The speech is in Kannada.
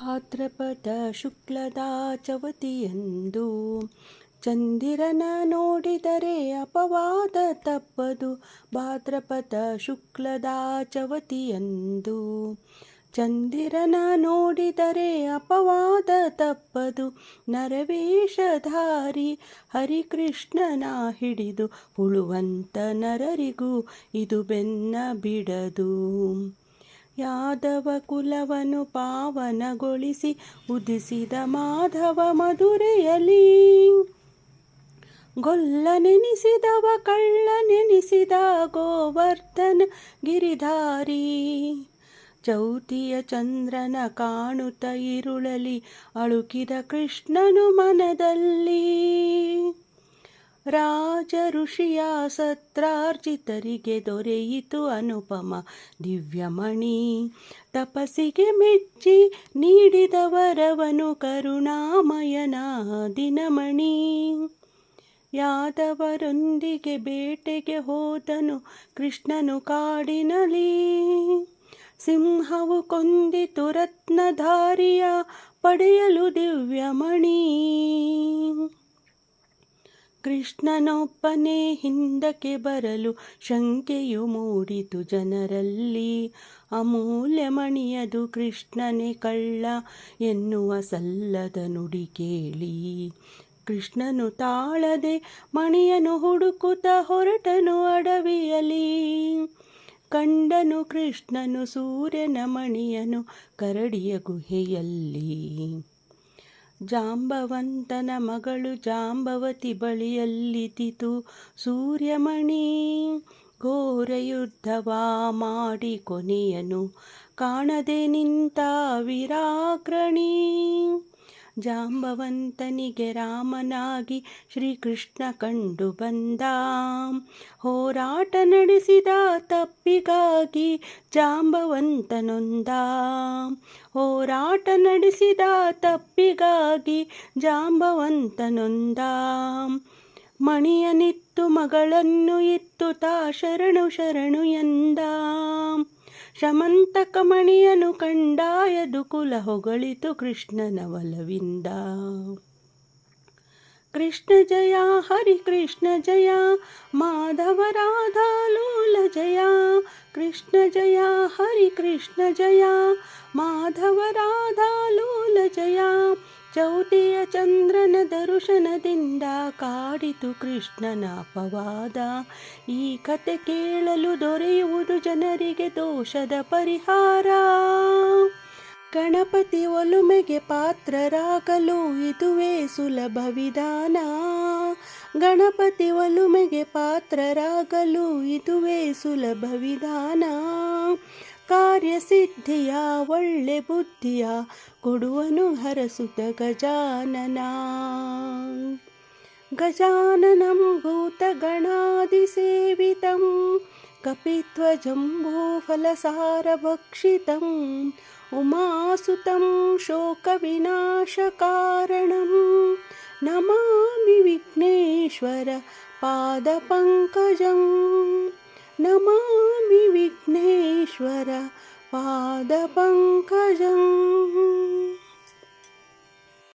ಭಾದ್ರಪದ ಶುಕ್ಲದ ಚವತಿಯಂದು ಚಂದಿರನ ನೋಡಿದರೆ ಅಪವಾದ ತಪ್ಪದು ಭಾದ್ರಪದ ಶುಕ್ಲದ ಚವತಿಯಂದು ಚಂದಿರನ ನೋಡಿದರೆ ಅಪವಾದ ತಪ್ಪದು ನರವೇಷಧಾರಿ ಹರಿಕೃಷ್ಣನ ಹಿಡಿದು ಉಳುವಂತ ನರರಿಗೂ ಇದು ಬೆನ್ನ ಬಿಡದು. ಯಾದವ ಕುಲವನ್ನು ಪಾವನಗೊಳಿಸಿ ಉದಿಸಿದ ಮಾಧವ ಮಧುರೆಯಲಿ. ಗೊಲ್ಲ ನೆನೆಸಿದವ ಕಳ್ಳ ನೆನೆಸಿದ ಗೋವರ್ಧನ ಗಿರಿಧಾರಿ. ಚೌತಿಯ ಚಂದ್ರನ ಕಾಣುತ್ತ ಇರುಳಲಿ, ಅಳುಕಿದ ಕೃಷ್ಣನು ಮನದಲ್ಲಿ. ರಾಜ ಋಷಿಯ ಸತ್ರಾರ್ಜಿತರಿಗೆ ದೊರೆಯಿತು ಅನುಪಮ. ದಿವ್ಯಮಣಿ, ತಪಸ್ಸಿಗೆ ಮೆಚ್ಚಿ ನೀಡಿದವರವನು ಕರುಣಾಮಯನ ದಿನಮಣಿ. ಯಾದವರೊಂದಿಗೆ ಬೇಟೆಗೆ ಹೋದನು ಕೃಷ್ಣನು ಕಾಡಿನಲಿ ಸಿಂಹವು ಕೊಂದಿತು ರತ್ನಧಾರಿಯ ಪಡೆಯಲು ದಿವ್ಯಮಣಿ. ಕೃಷ್ಣನೊಬ್ಬನೇ ಹಿಂದಕ್ಕೆ ಬರಲು ಶಂಕೆಯು ಮೂಡಿತು ಜನರಲ್ಲಿ. ಅಮೂಲ್ಯ ಮಣಿಯದು ಕೃಷ್ಣನೇ ಕಳ್ಳ ಎನ್ನುವ ಸಲ್ಲದ ನುಡಿ ಕೇಳಿ. ಕೃಷ್ಣನು ತಾಳದೆ ಮಣಿಯನು ಹುಡುಕುತ್ತ ಹೊರಟನು ಅಡವಿಯಲಿ. ಕಂಡನು ಕೃಷ್ಣನು ಸೂರ್ಯನ ಮಣಿಯನು ಕರಡಿಯ ಗುಹೆಯಲ್ಲಿ. ಜಾಂಬವಂತನ ಮಗಳು ಜಾಂಬವತಿ ಬಳಿಯಲ್ಲಿದ್ದಿತು ಸೂರ್ಯಮಣಿ ಘೋರ ಯುದ್ಧವಾ ಮಾಡಿ ಕೊನೆಯನು. ಕಾಣದೆ ನಿಂತ ವಿರಾಗ್ರಣಿ ಜಾಂಬವಂತನಿಗೆ ರಾಮನಾಗಿ ಶ್ರೀಕೃಷ್ಣ ಕಂಡು ಬಂದ. ಹೋರಾಟ ನಡೆಸಿದ ತಪ್ಪಿಗಾಗಿ ಜಾಂಬವಂತನೊಂದ. ಹೋರಾಟ ನಡೆಸಿದ ತಪ್ಪಿಗಾಗಿ ಜಾಂಬವಂತನೊಂದ. ಮಣಿಯನಿತ್ತು ಮಗಳನ್ನು ಇತ್ತು ತಾ ಶರಣು ಶರಣು ಎಂದ. ಶಮಂತಕ ಮಣಿಯನು ಕಂಡಾಯದು ಕುಲ ಹೊಗಳಿತು ಕೃಷ್ಣನ ಒಲವಿಂದ ಕೃಷ್ಣ ಜಯ ಹರಿ ಕೃಷ್ಣ ಜಯ ಮಾಧವ ರಾಧಾ ಲೋಲ ಜಯ ಕೃಷ್ಣ ಜಯ ಹರಿ ಕೃಷ್ಣ ಜಯ ಮಾಧವ ರಾಧಾ ಲೋಲ ಜಯ ಚೌತಿಯ ಚಂದ್ರನ ದರ್ಶನದಿಂದ ಕಾಡಿತು ಕೃಷ್ಣನ ಅಪವಾದ. ಈ ಕತೆ ಕೇಳಲು ದೊರೆಯುವುದು ಜನರಿಗೆ ದೋಷದ ಪರಿಹಾರ. ಗಣಪತಿ ಒಲುಮೆಗೆ ಪಾತ್ರರಾಗಲು ಇದುವೇ ಸುಲಭ ವಿಧಾನ. ಗಣಪತಿ ಒಲುಮೆಗೆ ಪಾತ್ರರಾಗಲು ಇದುವೇ ಸುಲಭ ವಿಧಾನ. ಕಾರ್ಯಸಿದ್ಧಿಯ ಒಳ್ಳೆ ಬುದ್ಧಿಯ ಕೊಡುವನು ಹರಸುತ್ತ ಗಜಾನನ ಗಜಾನನಂ ಭೂತಗಣಾದಿಸೇವಿತಂ कपित्वजम्बूफलसारभक्षितम् उमासुतं शोकविनाशकारणं नमामि विघ्नेश्वर पादपङ्कजं नमामि विघ्नेश्वर